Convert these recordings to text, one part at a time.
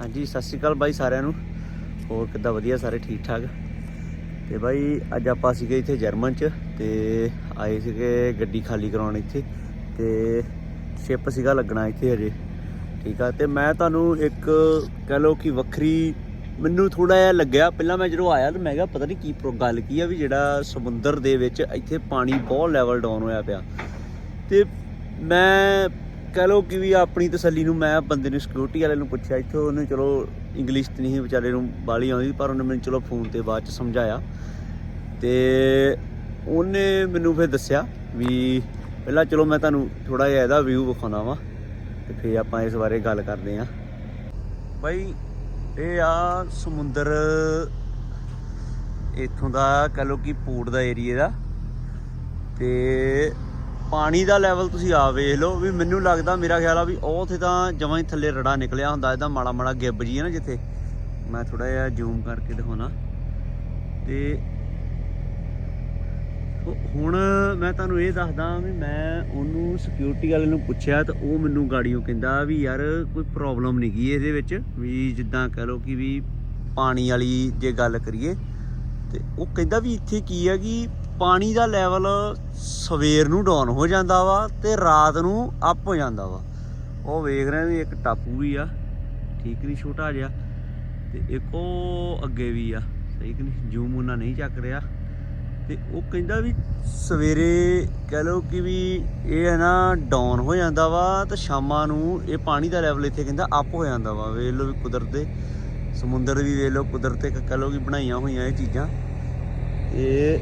ਹਾਂਜੀ, ਸਤਿ ਸ਼੍ਰੀ ਅਕਾਲ ਬਾਈ ਸਾਰਿਆਂ ਨੂੰ। ਹੋਰ ਕਿੱਦਾਂ ਵਧੀਆ, ਸਾਰੇ ਠੀਕ ਠਾਕ? ਤੇ ਬਾਈ, ਅੱਜ ਆਪਾਂ ਸੀਗੇ ਇੱਥੇ ਜਰਮਨ ਚ ਤੇ ਆਏ ਸੀਗੇ ਗੱਡੀ ਖਾਲੀ ਕਰਾਉਣ ਇੱਥੇ ਤੇ ਸ਼ਿਪ ਸੀਗਾ ਲੱਗਣਾ ਇੱਥੇ ਹਜੇ, ਠੀਕ ਆ? ਤੇ ਮੈਂ ਤੁਹਾਨੂੰ ਇੱਕ ਕਹ ਲਓ ਕਿ ਵੱਖਰੀ, ਮੈਨੂੰ ਥੋੜਾ ਜਿਹਾ ਲੱਗਿਆ। ਪਹਿਲਾਂ ਮੈਂ ਜਦੋਂ ਆਇਆ ਤਾਂ ਮੈਂ ਕਿਹਾ ਪਤਾ ਨਹੀਂ ਕੀ ਪ੍ਰੋ- ਗੱਲ ਕੀ ਆ ਵੀ ਜਿਹੜਾ ਸਮੁੰਦਰ ਦੇ ਵਿੱਚ ਇੱਥੇ ਪਾਣੀ ਬਹੁਤ ਲੈਵਲ ਡਾਊਨ ਹੋਇਆ ਪਿਆ। ਤੇ ਮੈਂ ਕਹ ਲਓ ਕਿ ਵੀ ਆਪਣੀ ਤਸੱਲੀ ਨੂੰ ਮੈਂ ਬੰਦੇ ਨੂੰ ਸਿਕਿਉਰਿਟੀ ਵਾਲੇ ਨੂੰ ਪੁੱਛਿਆ, ਇੱਥੋਂ ਉਹਨੇ ਚਲੋ ਇੰਗਲਿਸ਼ ਤੇ ਨਹੀਂ ਵਿਚਾਰੇ ਨੂੰ ਬਾਲੀ ਆਉਂਦੀ, ਪਰ ਉਹਨੇ ਮੈਨੂੰ ਚਲੋ ਫੋਨ ਤੇ ਬਾਅਦ ਚ ਸਮਝਾਇਆ। ਤੇ ਉਹਨੇ ਮੈਨੂੰ ਫਿਰ ਦੱਸਿਆ ਵੀ ਪਹਿਲਾਂ ਚਲੋ ਮੈਂ ਤੁਹਾਨੂੰ ਥੋੜਾ ਜਿਹਾ ਇਹਦਾ ਵਿਊ ਵਿਖਾਉਣਾ ਵਾ ਤੇ ਫਿਰ ਆਪਾਂ ਇਸ ਬਾਰੇ ਗੱਲ ਕਰਦੇ ਆਂ ਬਾਈ, ਇਹ ਆ ਸਮੁੰਦਰ ਇੱਥੋਂ ਦਾ ਕਹ ਲਓ ਕਿ ਪੋਰਟ ਦਾ ਏਰੀਆ ਦਾ ਤੇ ਪਾਣੀ ਦਾ ਲੈਵਲ ਤੁਸੀਂ ਆ ਵੇਖ ਲਓ ਵੀ ਮੈਨੂੰ ਲੱਗਦਾ, ਮੇਰਾ ਖਿਆਲ ਆ ਵੀ ਉਹ ਉੱਥੇ ਤਾਂ ਜਮਾਂ ਹੀ ਥੱਲੇ ਰੜਾ ਨਿਕਲਿਆ ਹੁੰਦਾ, ਇਹਦਾ ਮਾੜਾ ਮਾੜਾ ਗਿੱਬ ਜੀ ਹੈ ਨਾ ਜਿੱਥੇ। ਮੈਂ ਥੋੜਾ ਜਿਹਾ ਜ਼ੂਮ ਕਰਕੇ ਦਿਖਾਉਣਾ। ਤੇ ਹੁਣ ਮੈਂ ਤੁਹਾਨੂੰ ਇਹ ਦੱਸਦਾ ਵੀ ਮੈਂ ਉਹਨੂੰ ਸਿਕਿਉਰਿਟੀ ਵਾਲੇ ਨੂੰ ਪੁੱਛਿਆ ਤਾਂ ਉਹ ਮੈਨੂੰ ਗਾੜੀਓ ਕਹਿੰਦਾ ਵੀ ਯਾਰ ਕੋਈ ਪ੍ਰੋਬਲਮ ਨਹੀਂ ਗਈ ਇਹਦੇ ਵਿੱਚ, ਵੀ ਜਿੱਦਾਂ ਕਹ ਲਓ ਕਿ ਵੀ ਪਾਣੀ ਵਾਲੀ ਜੇ ਗੱਲ ਕਰੀਏ, ਤੇ ਉਹ ਕਹਿੰਦਾ ਵੀ ਇੱਥੇ ਕੀ ਹੈ ਕਿ ਪਾਣੀ ਦਾ ਲੈਵਲ ਸਵੇਰ ਨੂੰ ਡਾਊਨ ਹੋ ਜਾਂਦਾ ਵਾ ਤੇ ਰਾਤ ਨੂੰ ਅਪ ਹੋ ਜਾਂਦਾ ਵਾ। ਉਹ ਵੇਖ ਰਹੇ ਵੀ ਇੱਕ ਟਾਪੂ ਵੀ ਆ, ਠੀਕ ਨਹੀਂ ਛੋਟਾ ਜਿਹਾ, ਤੇ ਇੱਕ ਉਹ ਅੱਗੇ ਵੀ ਆ, ਸਹੀ ਕਿ ਨਹੀਂ? ਜ਼ੂਮ ਉਹਨਾਂ ਨਹੀਂ ਚੱਕ ਰਿਹਾ। ਤੇ ਉਹ ਕਹਿੰਦਾ ਵੀ ਸਵੇਰੇ ਕਹਿ ਲਓ ਕਿ ਵੀ ਇਹ ਹੈ ਨਾ ਡਾਊਨ ਹੋ ਜਾਂਦਾ ਵਾ ਤੇ ਸ਼ਾਮਾਂ ਨੂੰ ਇਹ ਪਾਣੀ ਦਾ ਲੈਵਲ ਇੱਥੇ ਕਹਿੰਦਾ ਅਪ ਹੋ ਜਾਂਦਾ ਵਾ। ਵੇਖ ਲਓ ਵੀ ਕੁਦਰਤ ਦੇ, ਸਮੁੰਦਰ ਵੀ ਵੇਖ ਲਓ ਕੁਦਰਤ ਤੇ ਕਹਿ ਲਓ ਕਿ ਬਣਾਈਆਂ ਹੋਈਆਂ ਇਹ ਚੀਜ਼ਾਂ। ਇਹ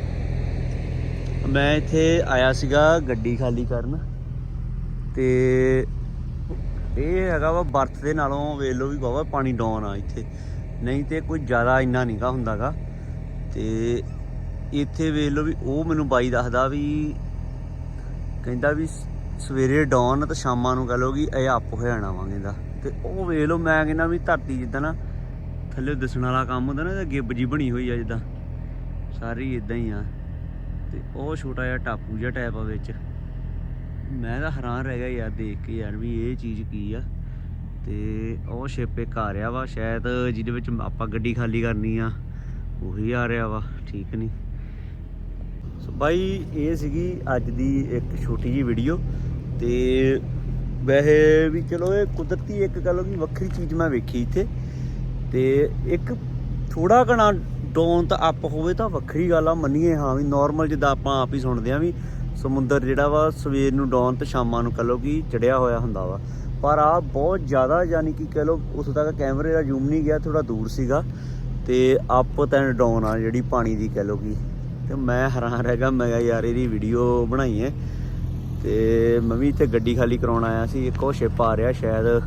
ਮੈਂ ਇੱਥੇ ਆਇਆ ਸੀਗਾ ਗੱਡੀ ਖਾਲੀ ਕਰਨ ਤੇ ਇਹ ਹੈਗਾ ਵਾ ਬਰਥ ਦੇ ਨਾਲੋਂ ਵੇਖ ਲਓ ਵੀ ਬਾਬਾ ਪਾਣੀ ਡਾਊਨ ਆ ਇੱਥੇ। ਨਹੀਂ ਤੇ ਕੋਈ ਜ਼ਿਆਦਾ ਇੰਨਾ ਨਹੀਂਗਾ ਹੁੰਦਾਗਾ। ਤੇ ਇੱਥੇ ਵੇਖ ਲਓ ਵੀ ਉਹ ਮੈਨੂੰ ਬਾਈ ਦੱਸਦਾ ਵੀ ਕਹਿੰਦਾ ਵੀ ਸਵੇਰੇ ਡਾਊਨ ਤੇ ਸ਼ਾਮਾਂ ਨੂੰ ਕਹ ਲਓ ਕਿ ਇਹ ਅਪ ਹੋ ਜਾਣਾ ਵਾ ਕਹਿੰਦਾ। ਤੇ ਉਹ ਵੇਖ ਲਓ ਮੈਂ ਕਹਿੰਦਾ ਵੀ ਧਰਤੀ ਜਿੱਦਾਂ ਨਾ ਥੱਲੇ ਦਿਸਣ ਵਾਲਾ ਕੰਮ ਹੁੰਦਾ ਨਾ ਇਹਦਾ ਗਿੱਬ ਜੀ ਬਣੀ ਹੋਈ ਆ ਜਿੱਦਾਂ। ਸਾਰੀ ਇਦਾਂ ਹੀ ਆ। ਤੇ ਉਹ ਛੋਟਾ ਜਿਹਾ ਟਾਪੂ ਜਿਹਾ ਟਾਈਪ ਆ ਵਿੱਚ। ਮੈਂ ਤਾਂ ਹੈਰਾਨ ਰਹਿ ਗਿਆ ਯਾਰ ਦੇਖ ਕੇ ਯਾਰ ਵੀ ਇਹ ਚੀਜ਼ ਕੀ ਆ। ਤੇ ਉਹ ਸ਼ਿਪ ਇੱਕ ਆ ਰਿਹਾ ਵਾ, ਸ਼ਾਇਦ ਜਿਹਦੇ ਵਿੱਚ ਆਪਾਂ ਗੱਡੀ ਖਾਲੀ ਕਰਨੀ ਆ, ਉਹੀ ਆ ਰਿਹਾ ਵਾ, ਠੀਕ ਨਹੀਂ। ਸੋ ਬਾਈ, ਇਹ ਸੀਗੀ ਅੱਜ ਦੀ ਇੱਕ ਛੋਟੀ ਜੀ ਵੀਡੀਓ ਤੇ ਵੈਸੇ ਵੀ ਚਲੋ ਇਹ ਕੁਦਰਤੀ ਇੱਕ ਗੱਲ ਕਿ ਵੱਖਰੀ ਚੀਜ਼ ਮੈਂ ਵੇਖੀ ਇੱਥੇ ਤੇ ਇੱਕ ਥੋੜਾ ਘਣਾ ਡਾਊਨ ਤਾਂ ਅਪ ਹੋਵੇ ਤਾਂ ਵੱਖਰੀ ਗੱਲ ਆ, ਮੰਨੀਏ ਹਾਂ ਵੀ ਨਾਰਮਲ ਜਿੱਦਾਂ ਆਪਾਂ ਆਪ ਹੀ ਸੁਣਦੇ ਆ ਵੀ ਸਮੁੰਦਰ ਜਿਹੜਾ ਵਾ ਸਵੇਰ ਨੂੰ ਡਾਊਨ ਤੇ ਸ਼ਾਮਾਂ ਨੂੰ ਕਹ ਲਓ ਕਿ ਚੜਿਆ ਹੋਇਆ ਹੁੰਦਾ ਵਾ। ਪਰ ਆ ਬਹੁਤ ਜ਼ਿਆਦਾ ਯਾਨੀ ਕਿ ਕਹ ਲਓ ਉਸ ਤੱਕ ਕੈਮਰੇ ਦਾ ਜ਼ੂਮ ਨਹੀਂ ਗਿਆ ਥੋੜਾ ਦੂਰ ਸੀਗਾ ਤੇ ਅਪ ਤੇ ਡਾਊਨ ਆ ਜਿਹੜੀ ਪਾਣੀ ਦੀ ਕਹ ਲਓ ਕਿ। ਤੇ ਮੈਂ ਹੈਰਾਨ ਰਹਿ ਗਿਆ, ਮੈਂ ਯਾਰ ਇਹਦੀ ਵੀਡੀਓ ਬਣਾਈ ਹੈ। ਤੇ ਮੈਂ ਵੀ ਇੱਥੇ ਗੱਡੀ ਖਾਲੀ ਕਰਾਉਣ ਆਇਆ ਸੀ, ਇੱਕ ਉਹ ਸ਼ਿਪ ਆ ਰਿਹਾ ਸ਼ਾਇਦ।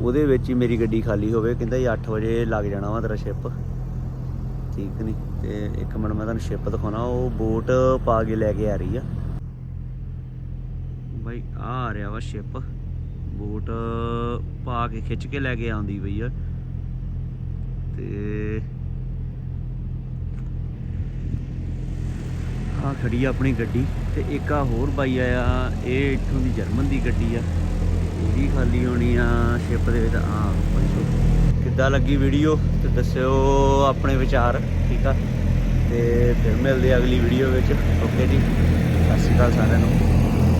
ਉਹਦੇ ਵਿੱਚ ਹੀ ਮੇਰੀ ਗੱਡੀ ਖਾਲੀ ਹੋਵੇ, ਕਹਿੰਦਾ ਇਹ 8 ਵਜੇ ਲੱਗ ਜਾਣਾ ਵਾ ਤੇਰਾ ਸ਼ਿਪ ਠੀਕ ਨਹੀਂ ਤੇ ਇੱਕ ਮਿੰਟ ਮੈਂ ਤੁਹਾਨੂੰ ਸ਼ਿਪ ਦਿਖਾਉਣਾ, ਉਹ ਬੋਟ ਪਾ ਕੇ ਲੈ ਕੇ ਆ ਰਹੀ ਆ। ਬਾਈ, ਆ ਆ ਰਿਹਾ ਵਾ ਸ਼ਿਪ ਬੋਟ ਪਾ ਕੇ ਖਿੱਚ ਕੇ ਲੈ ਕੇ ਆਉਂਦੀ ਬਈ ਆ। ਤੇ ਆ ਖੜੀ ਆ ਆਪਣੀ ਗੱਡੀ, ਤੇ ਇੱਕ ਆ ਹੋਰ ਬਾਈ ਆਇਆ, ਇਹ ਇੱਥੋਂ ਦੀ ਜਰਮਨ ਦੀ ਗੱਡੀ ਆ। ਇਹ ਵੀ ਖਾਲੀ ਹੋਣੀ ਆ ਸ਼ਿਪ ਦੇ ਵਿੱਚ। ਆ ਪੁੱਛੋ ਕਿੱਦਾਂ ਲੱਗੀ ਵੀਡੀਓ ਤੇ ਦੱਸਿਓ ਆਪਣੇ ਵਿਚਾਰ, ਠੀਕ ਆ? ਤੇ ਫਿਰ ਮਿਲਦੇ ਅਗਲੀ ਵੀਡੀਓ ਵਿੱਚ। ਓਕੇ ਜੀ? ਸਤਿ ਸ਼੍ਰੀ ਅਕਾਲ ਸਾਰਿਆਂ ਨੂੰ।